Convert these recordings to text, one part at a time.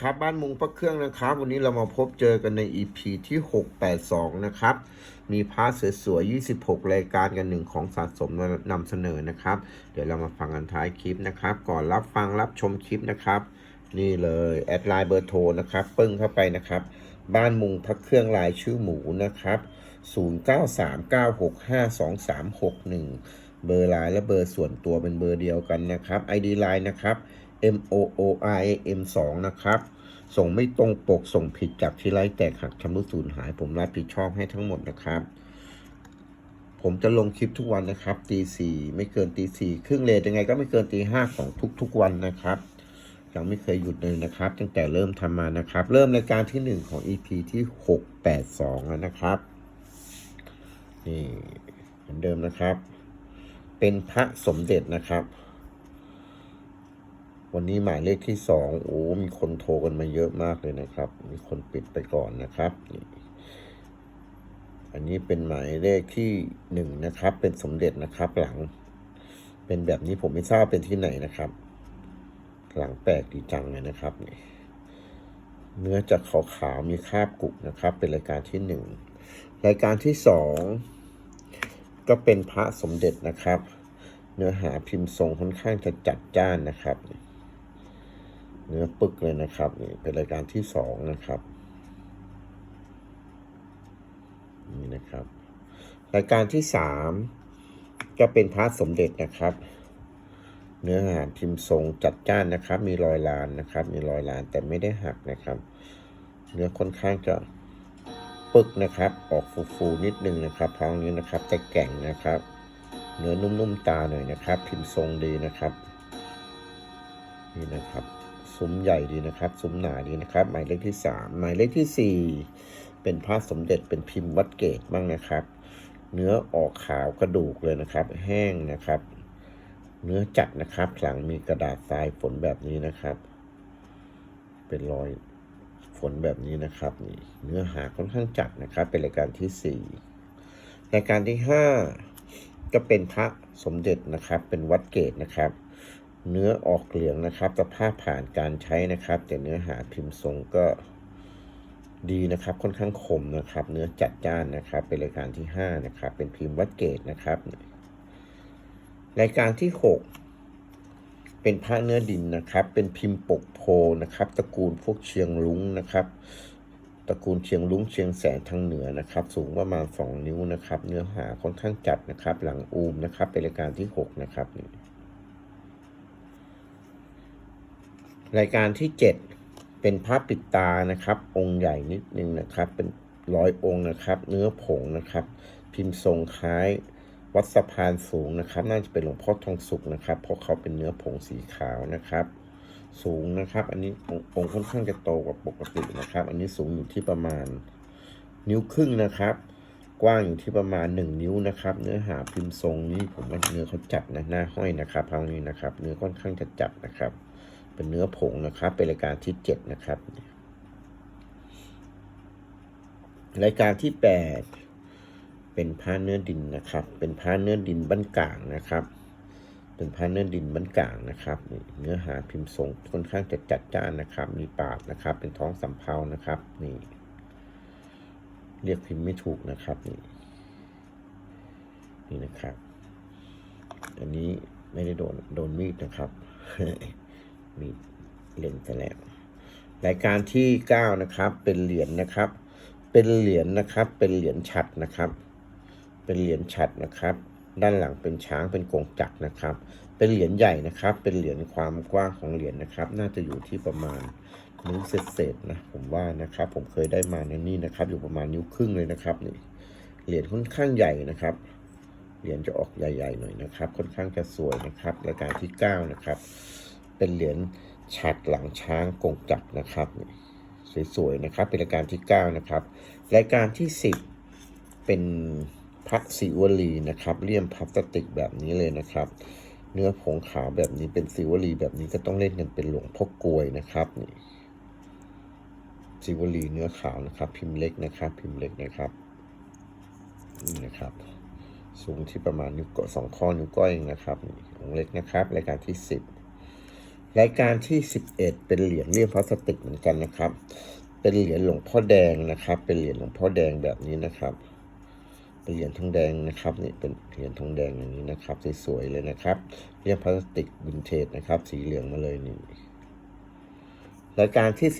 ครับบ้านมุงพระเครื่องนะครับ วันนี้เรามาพบเจอกันใน EP ที่ 682 นะครับ มีพาร์ทสวยๆ26 รายการกันหนึ่งของสะสมมานำเสนอนะครับ เดี๋ยวเรามาฟังกันท้ายคลิปนะครับ ก่อนรับฟังรับชมคลิปนะครับ นี่เลยแอดไลน์เบอร์โทรนะครับ ปึ้งเข้าไปนะครับ บ้านมุงพระเครื่องลายชื่อหมูนะครับ 0939652361 เบอร์ไลน์และเบอร์ส่วนตัวเป็นเบอร์เดียวกันนะครับ ID ไลน์นะครับ M O O I M 2นะครับ ส่งไม่ตรงปกส่งผิดจากที่ไร้แตกหักชำรุดสูญหาย ผมรับผิดชอบให้ทั้งหมดนะครับ ผมจะลงคลิปทุกวันนะครับตีสี่ไม่เกินตีสี่ครึ่งเลทยังไงก็ไม่เกินตีห้าของทุกๆวันนะครับยังไม่เคยหยุดเลยนะครับ ตั้งแต่เริ่มทำมานะครับ เริ่มรายการที่หนึ่งของ EP ที่หกแปดสองแล้วนะครับนี่เหมือนเดิมนะครับ เป็นพระสมเด็จนะครับ วันนี้หมายเลขที่สองโอ้ มีคนโทรกันมาเยอะมากเลยนะครับ มีคนปิดไปก่อนนะครับ อันนี้เป็นหมายเลขที่หนึ่งนะครับ เป็นสมเด็จนะครับหลัง เป็นแบบนี้ผมไม่ทราบเป็นที่ไหนนะครับ หลังแปลกดีจังเลยนะครับนี่เนื้อจะขาวๆมีคราบกุกนะครับ เป็นรายการที่หนึ่งรายการที่สอง ก็เป็นพระสมเด็จนะครับ เนื้อหาพิมพ์ทรงค่อนข้างจะจัดจ้านนะครับ เนื้อปึกเลยนะครับนี่เป็นรายการที่สองนะครับนี่นะครับ รายการที่สามก็เป็นพระสมเด็จนะครับ เนื้อหาพิมพ์ทรงจัดจ้านนะครับ มีรอยลานนะครับ มีรอยลานแต่ไม่ได้หักนะครับ เนื้อค่อนข้างจะ ปึกนะครับ ออกฟูๆนิดนึงนะครับท้องนี้นะครับแต่แก่งนะครับ เนื้อนุ่มๆตาหน่อยนะครับ พิมพ์ทรงดีนะครับ นี่นะครับซุ้มใหญ่ดีนะครับ ซุ้มหนาดีนะครับ หมายเลขที่สามหมายเลขที่สี่เป็นพระสมเด็จเป็นพิมพ์วัดเกตบ้างนะครับ เนื้อออกขาวกระดูกเลยนะครับ แห้งนะครับ เนื้อจัดนะครับ หลังมีกระดาษทรายฝนแบบนี้นะครับ เป็นรอย ฝนแบบนี้นะครับนี่เนื้อหาค่อนข้างจัดนะครับ เป็นรายการที่สี่รายการที่ห้าก็เป็นพระสมเด็จนะครับ เป็นวัดเกตนะครับ เนื้อออกเหลืองนะครับสภาพผ่านการใช้นะครับ แต่เนื้อหาพิมพ์ทรงก็ดีนะครับ ค่อนข้างคมนะครับ เนื้อจัดจ้านนะครับ เป็นรายการที่5นะครับ เป็นพิมพ์วัดเกตนะครับ รายการที่6 เป็นพระเนื้อดินนะครับ เป็นพิมพ์ปกโพนะครับ ตระกูลพวกเชียงลุงนะครับ ตระกูลเชียงลุงเชียงแสนทางเหนือนะครับ สูงประมาณ2นิ้วนะครับ เนื้อหาค่อนข้างจัดนะครับ หลังอูมนะครับ เป็นรายการที่ 6 นะครับนี่รายการที่ 7 เป็นพระปิดตานะครับ องค์ใหญ่นิดนึงนะครับ เป็นร้อยองค์นะครับ เนื้อผงนะครับ พิมพ์ทรงคล้าย วัดสะพานสูงนะครับ น่าจะเป็นหลวงพ่อทองสุกนะครับ เพราะเขาเป็นเนื้อผงสีขาวนะครับ สูงนะครับ อันนี้องค์ค่อนข้างจะโตกว่าปกตินะครับ อันนี้สูงอยู่ที่ประมาณ นิ้วครึ่งนะครับ กว้างอยู่ที่ประมาณ 1 นิ้วนะครับ เนื้อหาพิมพ์ทรงนี้ผมว่าเนื้อเขาจัดนะหน้าห้อยนะครับพังนี้นะครับ เนื้อค่อนข้างจะจัดนะครับ เป็นเนื้อผงนะครับ เป็นรายการที่ 7 นะครับ รายการที่ 8 เป็นผ้าเนื้อดินนะครับ เป็นผ้าเนื้อดินบ้านกลางนะครับ เป็นผ้าเนื้อดินบ้านกลางนะครับนี่เนื้อหาพิมพ์ทรงค่อนข้างจะจัดจ้านนะครับ มีปาดนะครับ เป็นท้องสำเภานะครับ นี่ เรียกพิมพ์ไม่ถูกนะครับนี่นี่นะครับ อันนี้ไม่ได้โดนโดนมีดนะครับมีเล่นแต่แล้วรายการที่เก้านะครับ เป็นเหรียญนะครับ เป็นเหรียญนะครับ เป็นเหรียญฉัดนะครับ เป็นเหรียญฉัดนะครับ ด้านหลังเป็นช้างเป็นกงจักรนะครับ เป็นเหรียญใหญ่นะครับ เป็นเหรียญความกว้างของเหรียญนะครับ น่าจะอยู่ที่ประมาณนิ้วเศษๆนะผมว่านะครับ ผมเคยได้มาในนี่นะครับ อยู่ประมาณนิ้วครึ่งเลยนะครับนี่เหรียญค่อนข้างใหญ่นะครับเหรียญจะออกใหญ่ๆหน่อยนะครับ ค่อนข้างจะสวยนะครับรายการที่เก้านะครับเป็นเหรียญฉัดหลังช้างกงจักรนะครับสวยๆนะครับ เป็นรายการที่เก้านะครับรายการที่สิบเป็น พระศิวลีนะครับเลี่ยมพลาสติกแบบนี้เลยนะครับ เนื้อผงขาวแบบนี้เป็นศิวลีแบบนี้ก็ต้องเล่นกันเป็นหลวงพ่อกลวยนะครับนี่ศิวลีเนื้อขาวนะครับ พิมพ์เล็กนะครับ พิมพ์เล็กนะครับนี่นะครับ สูงที่ประมาณนิ้วก้อยสองข้อนิ้วก้อยนะครับนี่องเล็กนะครับ รายการที่สิบรายการที่11เป็นเหรียญเลี่ยมพลาสติกเหมือนกันนะครับ เป็นเหรียญหลวงพ่อแดงนะครับ เป็นเหรียญหลวงพ่อแดงแบบนี้นะครับ เป็นเหรียญทองแดงนะครับนี่เป็นเหรียญทองแดงอย่างนี้นะครับสวยๆเลยนะครับเลี่ยมพลาสติกวินเทจนะครับ สีเหลืองมาเลยนี่รายการที่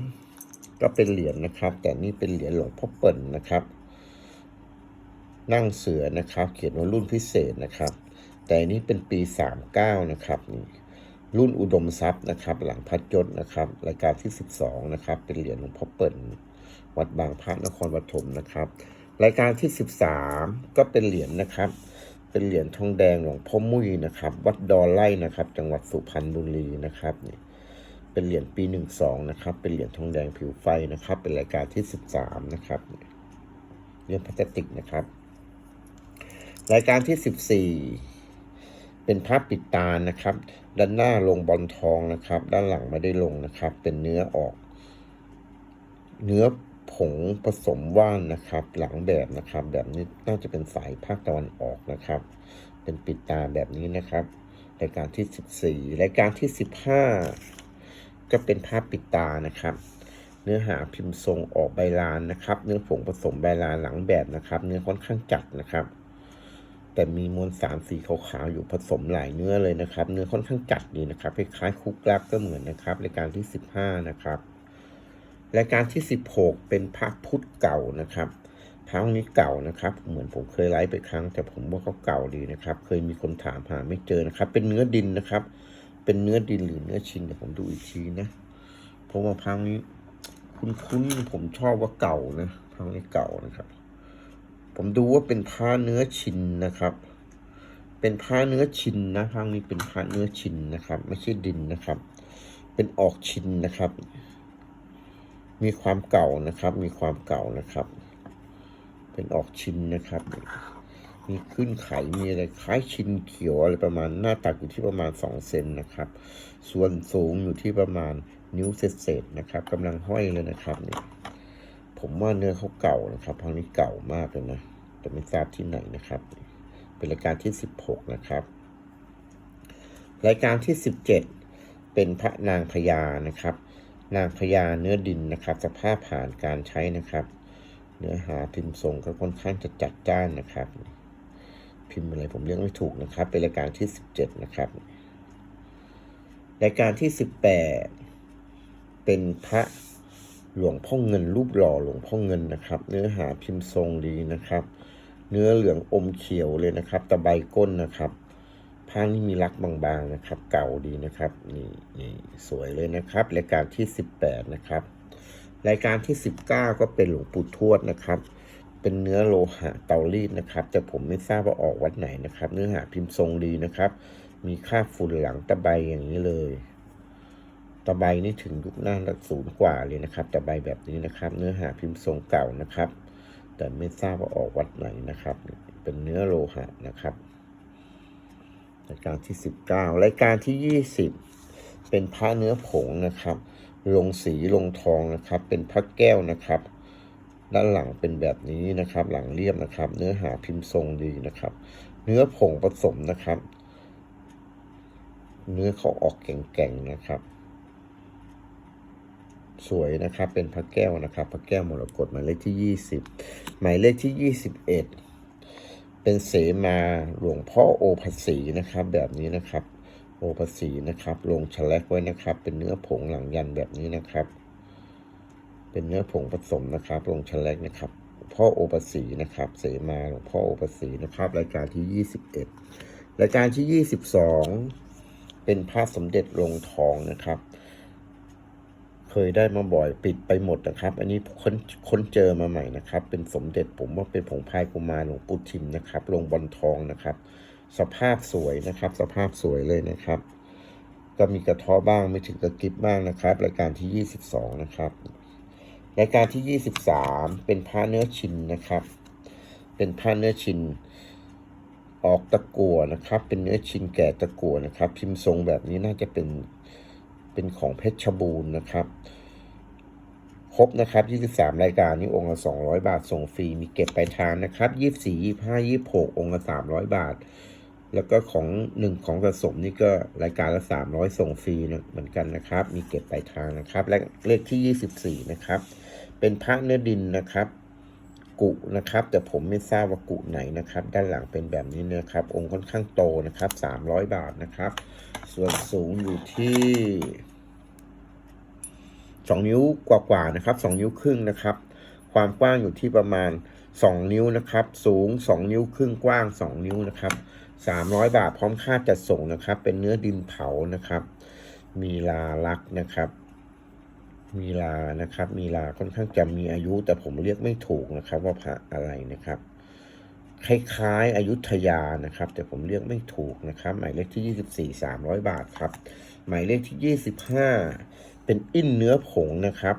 12ก็เป็นเหรียญนะครับ แต่นี่เป็นเหรียญหลวงพ่อเปิ่นนะครับ นั่งเสือนะครับ เขียนว่ารุ่นพิเศษนะครับ แต่อันนี้เป็นปี 39 นะครับนี่รุ่นอุดมทรัพย์นะครับ หลังพัดยศนะครับ รายการที่ 12 นะครับ เป็นเหรียญหลวงพ่อเปิ่นวัดบางพระนครปฐมนะครับ รายการที่ 13 ก็เป็นเหรียญนะครับ เป็นเหรียญทองแดงหลวงพ่อมุ้ยนะครับ วัดดอนไล่นะครับ จังหวัดสุพรรณบุรีนะครับนี่เป็นเหรียญปี 12 นะครับ เป็นเหรียญทองแดงผิวไฟนะครับ เป็นรายการที่ 13 นะครับเหรียญพลาสติกนะครับ รายการที่ 14 เป็นภาพปิดตานะครับ ด้านหน้าลงบอลทองนะครับ ด้านหลังไม่ได้ลงนะครับ เป็นเนื้อออก เนื้อ ผงผสมว่านนะครับ หลังแบบนะครับ แบบนี้น่าจะเป็นสายภาคตะวันออกนะครับ เป็นปิดตาแบบนี้นะครับรายการที่ 14รายการที่ 15 ก็เป็นภาพปิดตานะครับ เนื้อหาพิมพ์ทรงออกใบลานนะครับ เนื้อผงผสมใบลานหลังแบบนะครับ เนื้อค่อนข้างจัดนะครับ แต่มีมวลสารสีขาวๆอยู่ผสมหลายเนื้อเลยนะครับ เนื้อค่อนข้างจัดดีนะครับคล้ายๆคุกลักก็เหมือนนะครับรายการที่ 15 นะครับ รายการที่ 16 เป็นพระพุทธเก่านะครับพระองค์นี้เก่านะครับ เหมือนผมเคยไลฟ์ไปครั้ง แต่ผมว่าเขาเก่าดีนะครับ เคยมีคนถามหาไม่เจอนะครับ เป็นเนื้อดินนะครับ เป็นเนื้อดินหรือเนื้อชินเดี๋ยวผมดูอีกทีนะเพราะว่าพระองค์นี้คุ้นๆผมชอบว่าเก่านะพระองค์นี้เก่านะครับ ผมดูว่าเป็นผ้าเนื้อชินนะครับ เป็นผ้าเนื้อชินนะพระองค์นี้เป็นผ้าเนื้อชินนะครับ ไม่ใช่ดินนะครับ เป็นออกชินนะครับ มีความเก่านะครับ มีความเก่านะครับ เป็นออกชินนะครับ มีขึ้นไขมีอะไรคล้ายชินเขียวอะไรประมาณหน้าตักอยู่ที่ประมาณ 2 เซนนะครับ ส่วนสูงอยู่ที่ประมาณนิ้วเศษๆนะครับกำลังห้อยเลยนะครับนี่ผมว่าเนื้อเขาเก่านะครับพังนี้เก่ามากเลยนะแต่ไม่ทราบที่ไหนนะครับ เป็นรายการที่ 16 นะครับ รายการที่ 17 เป็นพระนางพญานะครับ นางพญาเนื้อดินนะครับ สภาพผ่านการใช้นะครับ เนื้อหาพิมพ์ทรงก็ค่อนข้างจะจัดจ้านนะครับ พิมพ์อะไรผมเรียกไม่ถูกนะครับ เป็นรายการที่ 17 นะครับ รายการที่ 18 เป็นพระหลวงพ่อเงินรูปหล่อหลวงพ่อเงินนะครับ เนื้อหาพิมพ์ทรงดีนะครับ เนื้อเหลืองอมเขียวเลยนะครับ ตะไบก้นนะครับ ผ้านี่มีลักษณ์บางๆนะครับ เก่าดีนะครับนี่นี่สวยเลยนะครับ รายการที่ 18 นะครับ รายการที่ 19 ก็เป็นหลวงปู่ทวดนะครับ เป็นเนื้อโลหะเตารีดนะครับ แต่ผมไม่ทราบว่าออกวัดไหนนะครับ เนื้อหาพิมพ์ทรงดีนะครับ มีค่าฝุ่นหลังตะไบอย่างนี้เลยตะไบนี่ถึงยุคหน้าละศูนย์กว่าเลยนะครับตะไบแบบนี้นะครับ เนื้อหาพิมพ์ทรงเก่านะครับ แต่ไม่ทราบว่าออกวัดไหนนะครับ เป็นเนื้อโลหะนะครับ รายการที่ 19 รายการที่ 20 เป็นผ้าเนื้อผงนะครับ ลงสีลงทองนะครับ เป็นพระแก้วนะครับ ด้านหลังเป็นแบบนี้นะครับ หลังเรียบนะครับ เนื้อหาพิมพ์ทรงดีนะครับ เนื้อผงผสมนะครับ เนื้อเขาออกแก่งๆนะครับสวยนะครับ เป็นพระแก้วนะครับ พระแก้วมรกตหมายเลขที่ 20 หมายเลขที่ 21 เป็นเสมาหลวงพ่อโอภาษีนะครับ แบบนี้นะครับ โอภาษีนะครับ ลงฉลักไว้นะครับ เป็นเนื้อผงหลังยันแบบนี้นะครับ เป็นเนื้อผงผสมนะครับ ลงฉลักนะครับ พ่อโอภาษีนะครับ เสมาหลวงพ่อโอภาษีนะครับ รายการที่ 21 รายการที่ 22 เป็นพระสมเด็จลงทองนะครับ ยได้มาบ่อยปิดไปหมดนะครับ อันนี้ค้นค้นเจอมาใหม่นะครับ เป็นสมเด็จผมว่าเป็นผงพายกุมารหลวงปู่ทิมนะครับลงบอลทองนะครับ สภาพสวยนะครับ สภาพสวยเลยนะครับ ก็มีกระเท้อบ้างไม่ถึงกระกิบบ้างนะครับ รายการที่ 22 นะครับ รายการที่ 23 เป็นผ้าเนื้อชินนะครับ เป็นผ้าเนื้อชินออกตะกัวนะครับ เป็นเนื้อชินแก่ตะกัวนะครับ พิมพ์ทรงแบบนี้น่าจะเป็น เป็นของเพชรบูรณ์นะครับ ครบนะครับ 23 รายการนี้องค์ละ 200 บาท ส่งฟรี มีเก็บไปลายทางนะครับ 24 25 26 องค์ละ 300 บาท แล้วก็ของหนึ่งของสะสมนี่ก็รายการละสามร้อยส่งฟรีนะเหมือนกันนะครับ มีเก็บปลายทางนะครับ และเลขที่ยี่สิบสี่นะครับ เป็นพระเนื้อดินนะครับ กุนะครับ แต่ผมไม่ทราบว่ากุไหนนะครับ ด้านหลังเป็นแบบนี้นะครับ องค์ค่อนข้างโตนะครับสามร้อยบาทนะครับ ส่วนสูงอยู่ที่สองนิ้วกว่าๆนะครับสองนิ้วครึ่งนะครับ ความกว้างอยู่ที่ประมาณ 2 นิ้วนะครับ สูง 2 นิ้วครึ่งกว้าง 2 นิ้วนะครับ 300 บาทพร้อมค่าจัดส่งนะครับ เป็นเนื้อดินเผานะครับ มีลาลักษณ์นะครับ มีลานะครับ มีลาค่อนข้างจะมีอายุ แต่ผมเรียกไม่ถูกนะครับ ว่าพระอะไรนะครับ คล้ายๆอยุธยานะครับ แต่ผมเรียกไม่ถูกนะครับ หมายเลขที่ 24 300 บาทครับ หมายเลขที่ 25 เป็นอินเนื้อผงนะครับ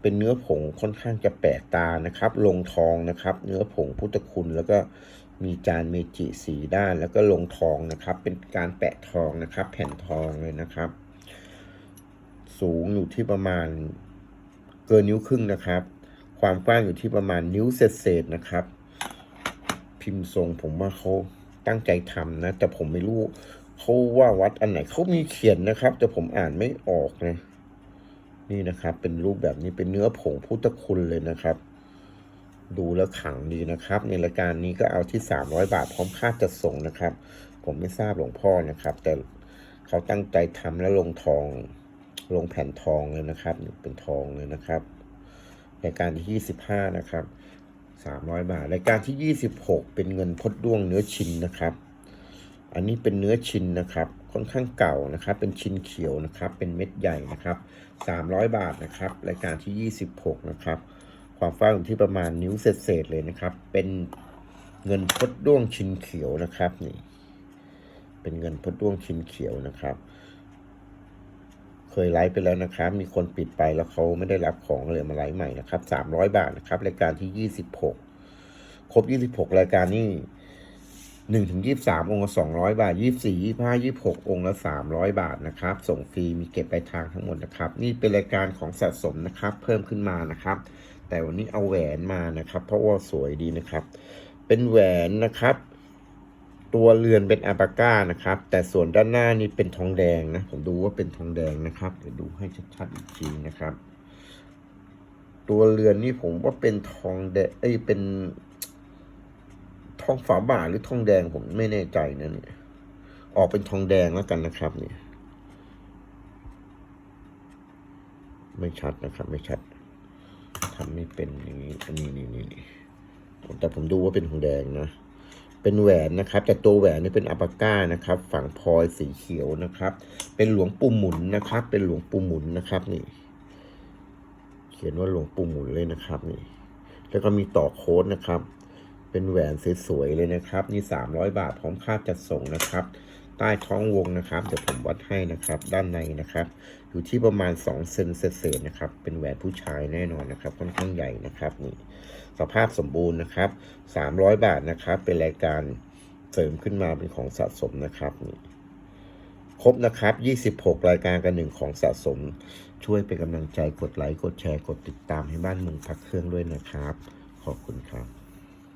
เป็นเนื้อผงค่อนข้างจะแปลกตานะครับ ลงทองนะครับ เนื้อผงพุทธคุณแล้วก็มีจานเมจิสีด้านแล้วก็ลงทองนะครับ เป็นการแปะทองนะครับ แผ่นทองเลยนะครับ สูงอยู่ที่ประมาณเกินนิ้วครึ่งนะครับ ความกว้างอยู่ที่ประมาณนิ้วเศษๆนะครับ พิมพ์ทรงผมว่าเขาตั้งใจทำนะ แต่ผมไม่รู้เขาว่าวัดอันไหนเขามีเขียนนะครับ แต่ผมอ่านไม่ออกนะนี่นะครับ เป็นรูปแบบนี้เป็นเนื้อผงพุทธคุณเลยนะครับ ดูแล้วขังดีนะครับ ในรายการนี้ก็เอาที่ 300 บาทพร้อมค่าจัดส่งนะครับ ผมไม่ทราบหลวงพ่อนะครับ แต่เขาตั้งใจทำแล้วลงทอง ลงแผ่นทองเลยนะครับ เป็นทองเลยนะครับรายการที่ 25 นะครับ300 บาทรายการที่ 26 เป็นเงินพดด้วงเนื้อชินนะครับ อันนี้เป็นเนื้อชินนะครับ ค่อนข้างเก่านะครับ เป็นชินเขียวนะครับ เป็นเม็ดใหญ่นะครับ 300 บาทนะครับ รายการที่ 26 นะครับ ความฟ้างอยู่ที่ประมาณนิ้วเศษๆเลยนะครับ เป็นเงินพดด้วงชินเขียวนะครับนี่ เป็นเงินพดด้วงชินเขียวนะครับ เคยไลฟ์ไปแล้วนะครับ มีคนปิดไปแล้วเขาไม่ได้รับของเลยมาไลฟ์ใหม่นะครับ300บาทนะครับ รายการที่26ครบ26รายการนี่หนึ่งถึงยี่สามองค์ละสองร้อยบาทยี่สี่ยี่ห้ายี่หกองค์ละสามร้อยบาทนะครับ ส่งฟรีมีเก็บปลายทางทั้งหมดนะครับ นี่เป็นรายการของสะสมนะครับ เพิ่มขึ้นมานะครับ แต่วันนี้เอาแหวนมานะครับ เพราะว่าสวยดีนะครับ เป็นแหวนนะครับ ตัวเรือนเป็นอาปาก้านะครับ แต่ส่วนด้านหน้านี่เป็นทองแดงนะผมดูว่าเป็นทองแดงนะครับเดี๋ยวดูให้ชัดๆอีกทีนะครับ ตัวเรือนนี่ผมว่าเป็นทองแดงเอ้ยเป็น ทองฝาบาทหรือทองแดงผมไม่แน่ใจนะเนี่ยออกเป็นทองแดงแล้วกันนะครับ เนี่ย ไม่ชัดนะครับ ไม่ชัดทำไม่เป็นอย่างนี้อันนี้นี่นี่นี่แต่ผมดูว่าเป็นทองแดงนะ เป็นแหวนนะครับ แต่ตัวแหวนนี่เป็นอัปาก้านะครับ ฝั่งพลอยสีเขียวนะครับ เป็นหลวงปู่หมุนนะครับ เป็นหลวงปู่หมุนนะครับนี่ เขียนว่าหลวงปู่หมุนเลยนะครับนี่ แล้วก็มีต่อโค้ดนะครับ เป็นแหวนสวยๆเลยนะครับนี่300บาทพร้อมค่าจัดส่งนะครับ ต้ท้องวงนะครับ เดี๋ยวผมวัดให้นะครับ ด้านในนะครับ อยู่ที่ประมาณ 2 เซนเศษนะครับ เป็นแหวนผู้ชายแน่นอนนะครับ ค่อนข้างใหญ่นะครับนี่ สภาพสมบูรณ์นะครับ 300 บาทนะครับ เป็นรายการเสริมขึ้นมาเป็นของสะสมนะครับนี่ครบนะครับ 26 รายการกันหนึ่งของสะสม ช่วยเป็นกำลังใจกดไลค์ กดแชร์ กดติดตามให้บ้านเมืองพักเครื่องด้วยนะครับ ขอบคุณครับ